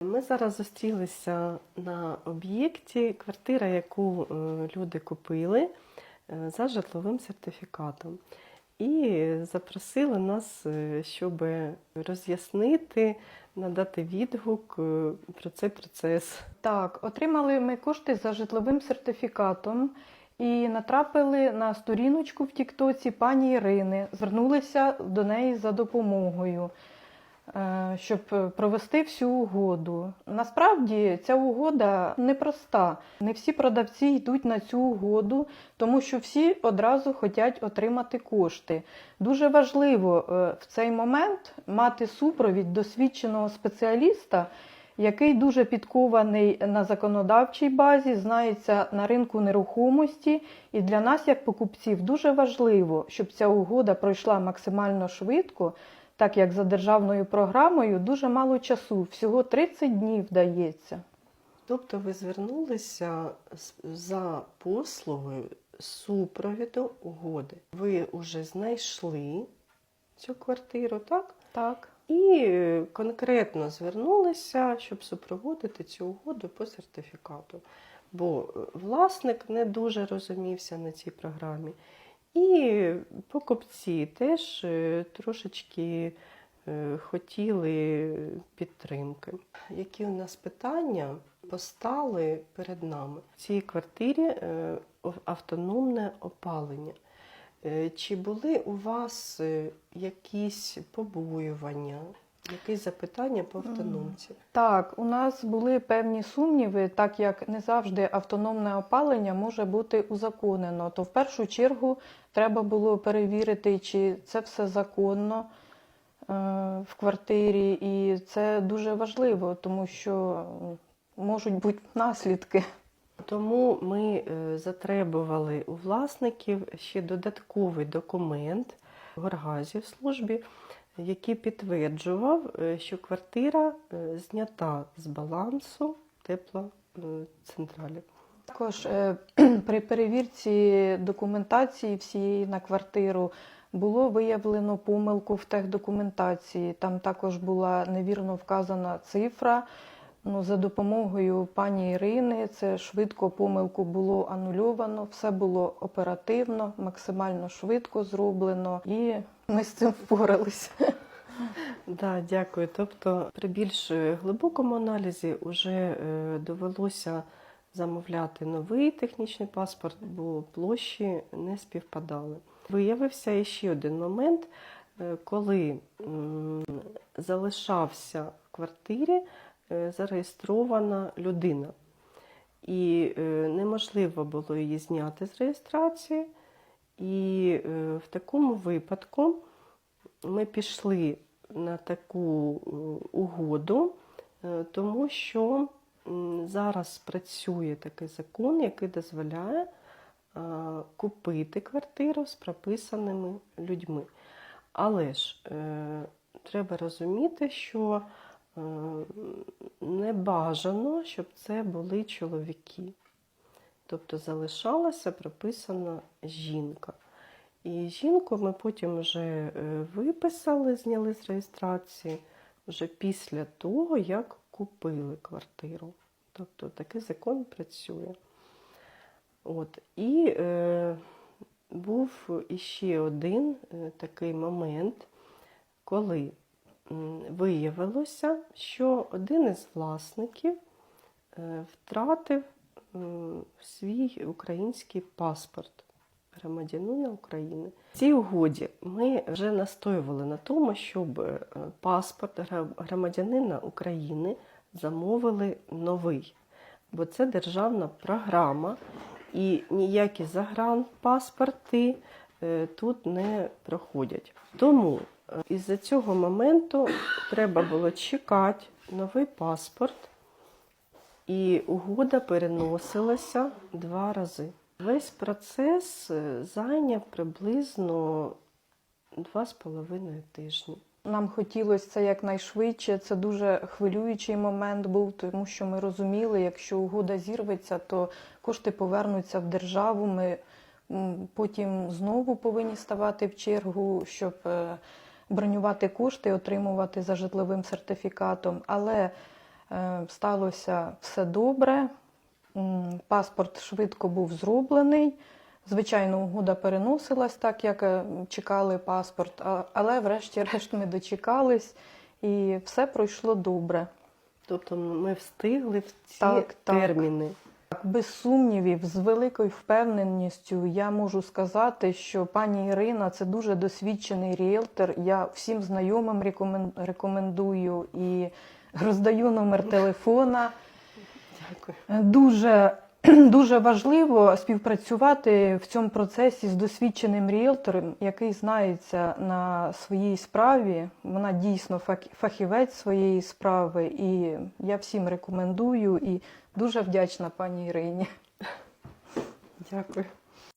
Ми зараз зустрілися на об'єкті, квартира, яку е, люди купили е, за житловим сертифікатом. І запросили нас, е, щоб роз'яснити, надати відгук про цей процес. Так, отримали ми кошти за житловим сертифікатом і натрапили на сторіночку в Тіктоці пані Ірини. Звернулися до неї за допомогою, щоб провести всю угоду. Насправді ця угода непроста. Не всі продавці йдуть на цю угоду, тому що всі одразу хочуть отримати кошти. Дуже важливо е, в цей момент мати супровід досвідченого спеціаліста, який дуже підкований на законодавчій базі, знається на ринку нерухомості. І для нас, як покупців, дуже важливо, щоб ця угода пройшла максимально швидко, так як за державною програмою дуже мало часу, всього 30 днів дається. Тобто ви звернулися за послугою супровіду угоди. Ви вже знайшли цю квартиру, так? Так. І конкретно звернулися, щоб супроводити цю угоду по сертифікату. Бо е, власник не дуже розумівся на цій програмі. І покупці теж е, трошечки е, хотіли підтримки. Які у нас питання постали перед нами? В цій квартирі е, автономне опалення. Чи були у вас якісь побоювання, якісь запитання по автономці? Так, у нас були певні сумніви, так як не завжди автономне опалення може бути узаконено. То в першу чергу треба було перевірити, чи це все законно е, в квартирі, і це дуже важливо, тому що можуть бути наслідки. Тому ми е, затребували у власників ще додатковий документ в Горгазі в службі, який підтверджував, е, що квартира е, знята з балансу теплоцентралі. Також е, при перевірці документації всієї на квартиру було виявлено помилку в техдокументації. Там також була невірно вказана цифра. Ну, за допомогою пані Ірини це швидко помилку було анульовано, все було оперативно, максимально швидко зроблено, і ми з цим впоралися. Да, дякую. Тобто при більш е, глибокому аналізі вже довелося замовляти новий технічний паспорт, бо площі не співпадали. Виявився ще один момент, е, коли залишався в квартирі е, зареєстрована людина. І е, неможливо було її зняти з реєстрації. І е, в такому випадку ми пішли на таку е, угоду, е, тому що зараз працює такий закон, який дозволяє купити квартиру з прописаними людьми. Але ж треба розуміти, що не бажано, щоб це були чоловіки. Тобто залишалася прописана жінка. І жінку ми потім вже е, виписали, зняли з реєстрації вже після того, як купили квартиру. Тобто такий закон працює. От. І е, був іще один е, такий момент, коли виявилося, що один із власників е, втратив свій український паспорт громадянина України. В цій угоді ми вже настоювали на тому, щоб е, паспорт громадянина України замовили новий, бо це державна програма, і ніякі загранпаспорти е, тут не проходять. Тому е, із-за цього моменту треба було чекати новий паспорт, і угода переносилася два рази. Весь процес е, зайняв приблизно два з половиною тижні. Нам хотілося це якнайшвидше. Це дуже хвилюючий момент був, тому що ми розуміли, якщо угода зірветься, то кошти повернуться в державу. Ми потім знову повинні ставати в чергу, щоб е, бронювати кошти, отримувати за житловим сертифікатом. Але Сталося все добре. Паспорт швидко був зроблений. Звичайно, угода переносилась так, як е, чекали паспорт, але врешті-решт ми дочекались і все пройшло добре. Тобто ми встигли в ці Так, так. терміни. Без сумнівів, з великою впевненістю я можу сказати, що пані Ірина це дуже досвідчений ріелтор. Я всім знайомим рекомендую і роздаю номер телефона. Дякую. Дуже, дуже важливо співпрацювати в цьому процесі з досвідченим ріелтором, який знається на своїй справі. Вона дійсно фахівець своєї справи, і я всім рекомендую і дуже вдячна пані Ірині. Дякую.